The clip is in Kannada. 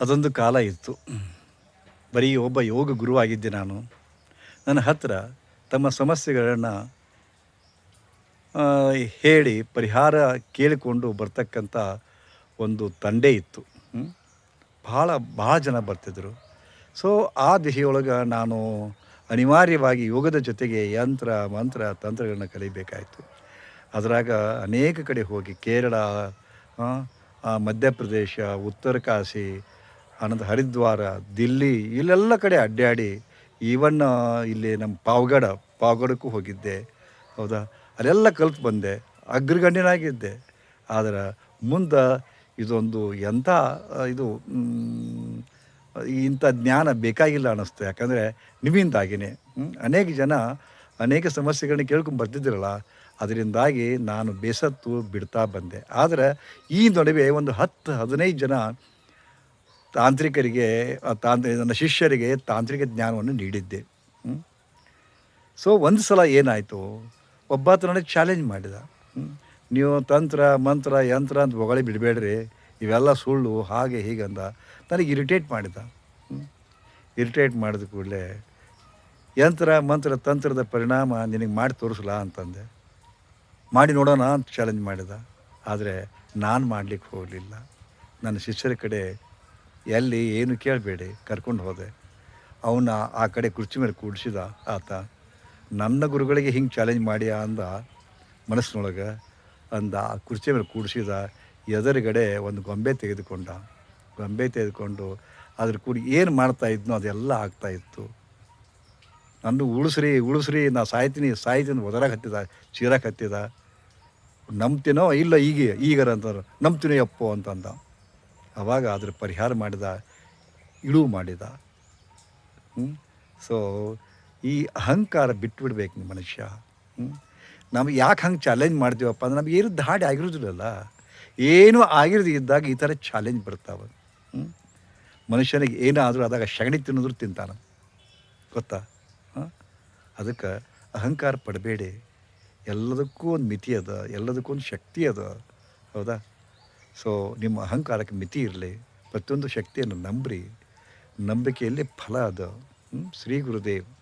ಅದೊಂದು ಕಾಲ ಇತ್ತು. ಬರೀ ಒಬ್ಬ ಯೋಗ ಗುರುವಾಗಿದ್ದೆ ನಾನು. ನನ್ನ ಹತ್ತಿರ ತಮ್ಮ ಸಮಸ್ಯೆಗಳನ್ನು ಹೇಳಿ ಪರಿಹಾರ ಕೇಳಿಕೊಂಡು ಬರ್ತಕ್ಕಂಥ ಒಂದು ತಂಡೆ ಇತ್ತು? ಭಾಳ ಭಾಳ ಜನ ಬರ್ತಿದ್ದರು ಸೊ ಆ ದಿಶೆಯೊಳಗೆ ನಾನು ಅನಿವಾರ್ಯವಾಗಿ ಯೋಗದ ಜೊತೆಗೆ ಯಂತ್ರ, ಮಂತ್ರ, ತಂತ್ರಗಳನ್ನ ಕಲಿಬೇಕಾಯಿತು. ಅದರಾಗ ಅನೇಕ ಕಡೆ ಹೋಗಿ ಕೇರಳ ಮಧ್ಯಪ್ರದೇಶ, ಉತ್ತರ ಕಾಶಿ ಆನಂತರ ಹರಿದ್ವಾರ, ದಿಲ್ಲಿ ಇಲ್ಲೆಲ್ಲ ಕಡೆ ಅಡ್ಡಾಡಿ ಈವನ್ ಇಲ್ಲಿ ನಮ್ಮ ಪಾವಗಡ, ಪಾವಗಡಕ್ಕೂ ಹೋಗಿದ್ದೆ. ಹೌದಾ? ಅಲ್ಲೆಲ್ಲ ಕಲ್ತು ಬಂದೆ. ಅಗ್ರಗಣ್ಯನಾಗಿದ್ದೆ. ಆದರೆ ಮುಂದೆ ಇದೊಂದು ಎಂಥ ಇದು ಇಂಥ ಜ್ಞಾನ ಬೇಕಾಗಿಲ್ಲ ಅನ್ನಿಸ್ತು. ಯಾಕಂದರೆ ನಿಮ್ಮಿಂದಾಗಿಯೇ ಅನೇಕ ಜನ ಅನೇಕ ಸಮಸ್ಯೆಗಳನ್ನ ಕೇಳ್ಕೊಂಡು ಬರ್ತಿದ್ದಿರಲ್ಲ, ಅದರಿಂದಾಗಿ ನಾನು ಬೇಸತ್ತು ಬಿಡ್ತಾ ಬಂದೆ. ಆದರೆ ಈ ನಡುವೆ ಒಂದು ಹತ್ತು, ಹದಿನೈದು ಜನ ತಾಂತ್ರಿಕರಿಗೆ ತಾಂತ್ರಿ, ನನ್ನ ಶಿಷ್ಯರಿಗೆ ತಾಂತ್ರಿಕ ಜ್ಞಾನವನ್ನು ನೀಡಿದ್ದೆ? ಸೊ ಒಂದು ಸಲ ಏನಾಯಿತು? ಒಬ್ಬಾತ ನನಗೆ ಚಾಲೆಂಜ್ ಮಾಡಿದ? ನೀವು ತಂತ್ರ, ಮಂತ್ರ, ಯಂತ್ರ ಅಂತ ಹೊಗಳಿ ಬಿಡಬೇಡ್ರಿ. ಇವೆಲ್ಲ ಸುಳ್ಳು, ಹಾಗೆ ಹೀಗಂದ ನನಗೆ ಇರಿಟೇಟ್ ಮಾಡಿದ. ಇರಿಟೇಟ್ ಮಾಡಿದ ಕೂಡಲೇ, ಯಂತ್ರ, ಮಂತ್ರ, ತಂತ್ರದ ಪರಿಣಾಮ ನಿನಗೆ ಮಾಡಿ ತೋರಿಸಲ ಅಂತಂದೆ. ಮಾಡಿ ನೋಡೋಣ ಅಂತ ಚಾಲೆಂಜ್ ಮಾಡಿದ. ಆದರೆ ನಾನು ಮಾಡಲಿಕ್ಕೆ ಹೋಗಲಿಲ್ಲ. ನನ್ನ ಶಿಷ್ಯರ ಕಡೆ ಎಲ್ಲಿ ಏನು ಕೇಳಬೇಡಿ, ಕರ್ಕೊಂಡು ಹೋದೆ. ಅವನ ಆ ಕಡೆ ಕುರ್ಚಿ ಮೇಲೆ ಕೂಡಿಸಿದ ಆತ, ನನ್ನ ಗುರುಗಳಿಗೆ ಹಿಂಗೆ ಚಾಲೆಂಜ್ ಮಾಡಿ ಅಂದ ಮನಸ್ಸಿನೊಳಗೆ, ಅಂದ ಆ ಕುರ್ಚಿ ಮೇಲೆ ಕೂಡಿಸಿದ ಎದುರುಗಡೆ ಒಂದು ಗೊಂಬೆ ತೆಗೆದುಕೊಂಡ. ಗೊಂಬೆ ತೆಗೆದುಕೊಂಡು ಅದ್ರ ಕೂಡಿ ಏನು ಮಾಡ್ತಾ ಇದ್ನೋ ಅದೆಲ್ಲ ಆಗ್ತಾ ಇತ್ತು. ನನ್ನ ಉಳಿಸ್ರಿ ಉಳಿಸ್ರಿ, ನಾ ಸಾಯ್ತೀನಿ ಸಾಯ್ತೀನಿ ಒದರಾಗ ಹತ್ತಿದ ಚೀರಾಕ್ ಹತ್ತಿದ. ನಂಬ್ತೀನೋ ಇಲ್ಲ ಈಗ ಈಗರ ಅಂತಾರೆ. ನಂಬ್ತೀನೋ ಯಪ್ಪೋ ಅಂತಂದ. ಅವಾಗ ಅದರ ಪರಿಹಾರ ಮಾಡಿದ, ಇಳುವು ಮಾಡಿದ. ಸೊ ಈ ಅಹಂಕಾರ ಬಿಟ್ಬಿಡ್ಬೇಕು ನಿಮ್ಮ ಮನುಷ್ಯ. ನಮ್ಗೆ ಯಾಕೆ ಹಂಗೆ ಚಾಲೆಂಜ್ ಮಾಡ್ತೀವಪ್ಪ ಅಂದ್ರೆ ನಮಗೆ ಏನು ದಾಡಿ ಆಗಿರೋದಿಲ್ಲಲ್ಲ. ಏನೂ ಆಗಿರೋದು ಇದ್ದಾಗ ಈ ಥರ ಚಾಲೆಂಜ್ ಬರ್ತಾವೆ. ಮನುಷ್ಯನಿಗೆ ಏನಾದರೂ ಆದಾಗ ಸಗಣಿ ತಿನ್ನೋದ್ರು ತಿಂತಾನೆ. ಗೊತ್ತಾ? ಹಾಂ? ಅದಕ್ಕೆ ಅಹಂಕಾರ ಪಡಬೇಡಿ. ಎಲ್ಲದಕ್ಕೂ ಒಂದು ಮಿತಿ ಅದ, ಎಲ್ಲದಕ್ಕೂ ಒಂದು ಶಕ್ತಿ ಅದ. ಹೌದಾ? ಸೊ ನಿಮ್ಮ ಅಹಂಕಾರಕ್ಕೆ ಮಿತಿ ಇರಲಿ ಪ್ರತಿಯೊಂದು ಶಕ್ತಿಯನ್ನು ನಂಬ್ರಿ. ನಂಬಿಕೆಯಲ್ಲಿ ಫಲ ಅದ? ಶ್ರೀ ಗುರುದೇವ್.